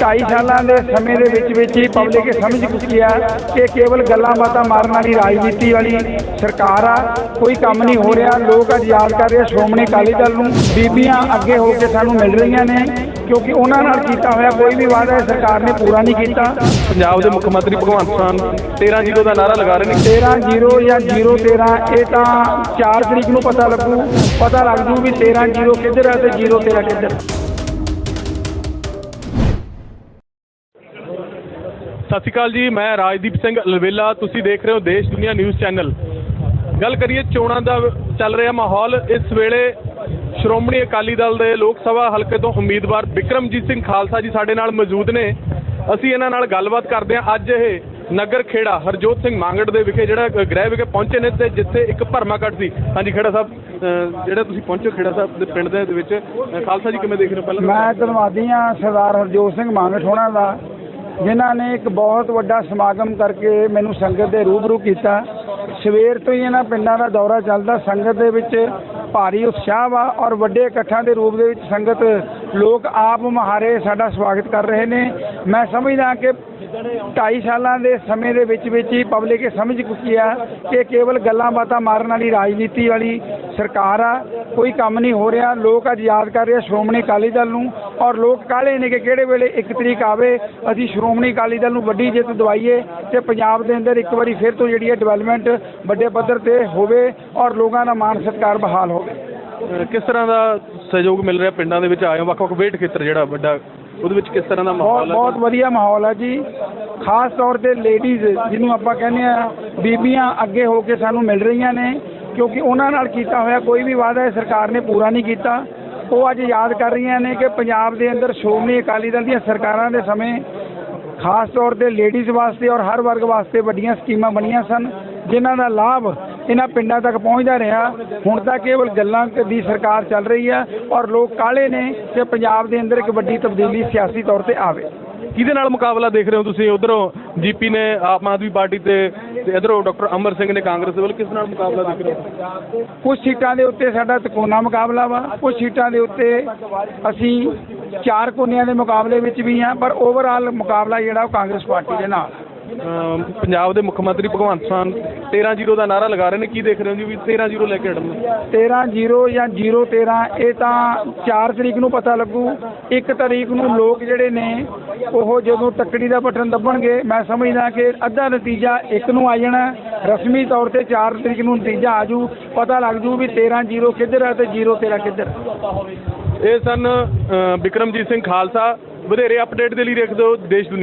ਢਾਈ ਸਾਲਾਂ ਦੇ ਸਮੇਂ ਦੇ ਵਿੱਚ ਵਿੱਚ ਹੀ ਪਬਲਿਕ ਸਮਝ ਚੁੱਕੀ ਆ ਕਿ ਕੇਵਲ ਗੱਲਾਂ ਬਾਤਾਂ ਮਾਰਨ ਵਾਲੀ ਰਾਜਨੀਤੀ ਵਾਲੀ ਸਰਕਾਰ ਆ ਕੋਈ ਕੰਮ ਨਹੀਂ ਹੋ ਰਿਹਾ ਲੋਕ ਅੱਜ ਯਾਦ ਕਰ ਰਹੇ ਸ਼੍ਰੋਮਣੀ ਅਕਾਲੀ ਦਲ ਨੂੰ ਬੀਬੀਆਂ ਅੱਗੇ ਹੋ ਕੇ ਸਾਨੂੰ ਮਿਲ ਰਹੀਆਂ ਨੇ ਕਿਉਂਕਿ ਉਹਨਾਂ ਨਾਲ ਕੀਤਾ ਹੋਇਆ ਕੋਈ ਵੀ ਵਾਅਦਾ ਸਰਕਾਰ ਨੇ ਪੂਰਾ ਨਹੀਂ ਕੀਤਾ। ਪੰਜਾਬ ਦੇ ਮੁੱਖ ਮੰਤਰੀ ਭਗਵੰਤ ਮਾਨ 13 ਜ਼ੀਰੋ ਦਾ ਨਾਰਾ ਲਗਾ ਰਹੇ ਨੇ। 13 0 ਜਾਂ 0 13 ਇਹ ਤਾਂ 4 ਤਰੀਕ ਨੂੰ ਪਤਾ ਲੱਗੂ ਪਤਾ ਲੱਗ ਜੂ ਵੀ 13 0 ਕਿੱਧਰ ਹੈ ਤੇ 0 13 ਕਿੱਧਰ। ਸਤਿ ਸ਼੍ਰੀ ਅਕਾਲ ਜੀ, ਮੈਂ ਰਾਜਦੀਪ ਸਿੰਘ ਅਲਵੇਲਾ, ਤੁਸੀਂ ਦੇਖ ਰਹੇ ਹੋ ਦੇਸ਼ ਦੁਨੀਆ ਨਿਊਜ਼ ਚੈਨਲ। ਗੱਲ ਕਰੀਏ ਚੋਣਾਂ ਦਾ ਚੱਲ ਰਿਹਾ ਮਾਹੌਲ, ਇਸ ਵੇਲੇ ਸ਼੍ਰੋਮਣੀ ਅਕਾਲੀ ਦਲ ਦੇ ਲੋਕ ਸਭਾ ਹਲਕੇ ਤੋਂ ਉਮੀਦਵਾਰ ਵਿਕਰਮਜੀਤ ਸਿੰਘ ਖਾਲਸਾ ਜੀ ਸਾਡੇ ਨਾਲ ਮੌਜੂਦ ਨੇ। ਅਸੀਂ ਇਹਨਾਂ ਨਾਲ ਗੱਲਬਾਤ ਕਰਦੇ ਹਾਂ। ਅੱਜ ਇਹ ਨਗਰ ਖੇੜਾ, ਹਰਜੋਤ ਸਿੰਘ ਮਾਂਗੜ ਦੇ ਵਿਖੇ ਜਿਹੜਾ ਗ੍ਰਹਿ ਵਿਖੇ ਪਹੁੰਚੇ ਨੇ ਤੇ ਜਿੱਥੇ ਇੱਕ ਭਰਮਾ ਕੱਟ ਸੀ। ਹਾਂਜੀ, ਖੇੜਾ ਸਾਹਿਬ ਜਿਹੜਾ ਤੁਸੀਂ ਪਹੁੰਚੋ ਖੇੜਾ ਸਾਹਿਬ ਦੇ ਪਿੰਡ ਦੇ ਵਿੱਚ ਖਾਲਸਾ ਜੀ ਕਿਵੇਂ ਦੇਖ ਰਹੇ ਹੋ ਪਹਿਲਾਂ? ਮੈਂ ਧੰਨਵਾਦੀ ਹਾਂ ਸਰਦਾਰ ਹਰਜੋਤ ਸਿੰਘ ਮਾਂਗਟ ਹੋਣਾ ਦਾ। ਜਿਨ੍ਹਾਂ ਨੇ ਇੱਕ ਬਹੁਤ ਵੱਡਾ ਸਮਾਗਮ ਕਰਕੇ ਮੈਨੂੰ ਸੰਗਤ ਦੇ ਰੂਬਰੂ ਕੀਤਾ। ਸਵੇਰ ਤੋਂ ਹੀ ਇਹਨਾਂ ਪਿੰਡਾਂ ਦਾ ਦੌਰਾ ਚੱਲਦਾ। ਸੰਗਤ ਦੇ ਵਿੱਚ ਭਾਰੀ ਉਤਸ਼ਾਹ ਵਾ ਔਰ ਵੱਡੇ ਇਕੱਠਾਂ ਦੇ ਰੂਪ ਦੇ ਵਿੱਚ ਸੰਗਤ ਲੋਕ ਆਪ ਮੁਹਾਰੇ ਸਾਡਾ ਸਵਾਗਤ ਕਰ ਰਹੇ ਨੇ। ਮੈਂ ਸਮਝਦਾ ਕਿ ਢਾਈ ਸਾਲਾਂ ਦੇ ਸਮੇਂ ਦੇ ਵਿੱਚ ਵਿੱਚ ਹੀ ਪਬਲਿਕ ਇਹ ਸਮਝ ਚੁੱਕੀ ਆ ਕਿ ਕੇਵਲ ਗੱਲਾਂ ਬਾਤਾਂ ਮਾਰਨ ਵਾਲੀ ਰਾਜਨੀਤੀ ਵਾਲੀ ਸਰਕਾਰ ਆ, ਕੋਈ ਕੰਮ ਨਹੀਂ ਹੋ ਰਿਹਾ। ਲੋਕ ਅੱਜ ਯਾਦ ਕਰ ਰਹੇ ਆ ਸ਼੍ਰੋਮਣੀ ਅਕਾਲੀ ਦਲ ਨੂੰ ਔਰ ਲੋਕ ਕਾਹਲੇ ਨੇ ਕਿ ਕਿਹੜੇ ਵੇਲੇ ਇੱਕ ਤਰੀਕ ਆਵੇ, ਅਸੀਂ ਸ਼੍ਰੋਮਣੀ ਅਕਾਲੀ ਦਲ ਨੂੰ ਵੱਡੀ ਜਿੱਤ ਦਵਾਈਏ ਤੇ ਪੰਜਾਬ ਦੇ ਅੰਦਰ ਇੱਕ ਵਾਰੀ ਫਿਰ ਤੋਂ ਜਿਹੜੀ ਹੈ ਡਿਵੈਲਪਮੈਂਟ ਵੱਡੇ ਪੱਧਰ ਤੇ ਹੋਵੇ ਔਰ ਲੋਕਾਂ ਦਾ ਮਾਣ ਸਤਿਕਾਰ ਬਹਾਲ ਹੋਵੇ। ਕਿਸ ਤਰ੍ਹਾਂ ਦਾ ਸਹਿਯੋਗ ਮਿਲ ਰਿਹਾ ਪਿੰਡਾਂ ਦੇ ਵਿੱਚ ਆਏ ਹੋ, ਵੱਖ-ਵੱਖ ਵੇਟ ਖੇਤਰ ਜਿਹੜਾ ਵੱਡਾ, ਉਹਦੇ ਵਿੱਚ ਕਿਸ ਤਰ੍ਹਾਂ ਦਾ ਬਹੁਤ ਹੈ? ਬਹੁਤ ਵਧੀਆ ਮਾਹੌਲ ਹੈ ਜੀ। ਖਾਸ ਤੌਰ ਤੇ ਲੇਡੀਜ਼ ਜਿਹਨੂੰ ਆਪਾਂ ਕਹਿੰਦੇ ਆ ਬੀਬੀਆਂ ਅੱਗੇ ਹੋ ਕੇ ਸਾਨੂੰ ਮਿਲ ਰਹੀਆਂ ਨੇ, ਕਿਉਂਕਿ ਉਹਨਾਂ ਨਾਲ ਕੀਤਾ ਹੋਇਆ ਕੋਈ ਵੀ ਵਾਅਦਾ ਸਰਕਾਰ ਨੇ ਪੂਰਾ ਨਹੀਂ ਕੀਤਾ। ਉਹ ਅੱਜ ਯਾਦ ਕਰ ਰਹੀਆਂ ਨੇ ਕਿ ਪੰਜਾਬ ਦੇ ਅੰਦਰ ਸ਼੍ਰੋਮਣੀ ਅਕਾਲੀ ਦਲ ਦੀਆਂ ਸਰਕਾਰਾਂ ਦੇ ਸਮੇਂ ਖਾਸ ਤੌਰ ਤੇ ਲੇਡੀਜ਼ ਵਾਸਤੇ ਔਰ ਹਰ ਵਰਗ ਵਾਸਤੇ ਵੱਡੀਆਂ ਸਕੀਮਾਂ ਬਣੀਆਂ ਸਨ, ਜਿਨ੍ਹਾਂ ਦਾ ਲਾਭ ਇਹਨਾਂ ਪਿੰਡਾਂ ਤੱਕ ਪਹੁੰਚਦਾ ਰਿਹਾ। ਹੁਣ ਤਾਂ ਕੇਵਲ ਗੱਲਾਂ ਦੀ ਸਰਕਾਰ ਚੱਲ ਰਹੀ ਆ ਔਰ ਲੋਕ ਕਾਲੇ ਨੇ ਕਿ ਪੰਜਾਬ ਦੇ ਅੰਦਰ ਇੱਕ ਵੱਡੀ ਤਬਦੀਲੀ ਸਿਆਸੀ ਤੌਰ ਤੇ ਆਵੇ। ਕਿਹਦੇ ਨਾਲ ਮੁਕਾਬਲਾ ਦੇਖ ਰਹੇ ਹੋ ਤੁਸੀਂ? ਉਧਰੋਂ ਜੀਪੀ ਨੇ ਆਮ ਆਦਮੀ ਪਾਰਟੀ ਤੇ ਤੇ ਇਧਰੋਂ ਡਾਕਟਰ ਅਮਰ ਸਿੰਘ ਨੇ ਕਾਂਗਰਸ ਵੱਲ ਕਿਸ ਨਾਲ ਮੁਕਾਬਲਾ ਦੇਖ ਰਹੇ ਹੋ? ਕੁਝ ਸੀਟਾਂ ਦੇ ਉੱਤੇ ਸਾਡਾ ਤਕੋਨਾ ਮੁਕਾਬਲਾ ਵਾ ਕੁਝ ਸੀਟਾਂ ਦੇ ਉੱਤੇ ਅਸੀਂ ਚਾਰ ਕੋਨਿਆਂ ਦੇ ਮੁਕਾਬਲੇ ਵਿੱਚ ਵੀ ਹਾਂ ਪਰ ਓਵਰਆਲ ਮੁਕਾਬਲਾ ਜਿਹੜਾ ਉਹ ਕਾਂਗਰਸ ਪਾਰਟੀ ਦੇ ਨਾਲ। ਪੰਜਾਬ ਦੇ ਮੁੱਖ ਮੰਤਰੀ ਭਗਵੰਤ ਮਾਨ 13 ਜ਼ੀਰੋ ਦਾ ਨਾਰਾ ਲਗਾ ਰਹੇ ਨੇ। ਕੀ ਦੇਖ ਰਹੇ ਹੋ ਜੀ ਵੀ 13 ਜ਼ੀਰੋ ਲੈ ਕੇ ਹਟਣਗੇ 13 0 ਜਾਂ 0 13 ਇਹ ਤਾਂ 4 ਤਰੀਕ ਨੂੰ ਪਤਾ ਲੱਗੂ। 1 ਤਰੀਕ ਨੂੰ ਲੋਕ ਜਿਹੜੇ ਨੇ ਉਹ ਜਦੋਂ ਤੱਕੜੀ ਦਾ ਬਟਨ ਦੱਬਣਗੇ ਮੈਂ ਸਮਝਦਾ ਕਿ ਅੱਧਾ ਨਤੀਜਾ ਇੱਕ ਨੂੰ ਆ ਜਾਣਾ। ਰਸਮੀ ਤੌਰ ਤੇ 4 ਤਰੀਕ ਨੂੰ ਨਤੀਜਾ ਆਜੂ ਪਤਾ ਲੱਗ ਜੂ ਵੀ 13 0 ਕਿੱਧਰ ਹੈ ਤੇ 0 13 ਕਿੱਧਰ। ਇਹ ਸਨ ਅ, ਵਿਕਰਮਜੀਤ ਸਿੰਘ ਖਾਲਸਾ। ਵਧੇਰੇ ਅਪਡੇਟ ਦੇ ਲਈ ਦੇਖਦੇ ਹੋ ਦੇਸ਼ ਦੁਨੀਆ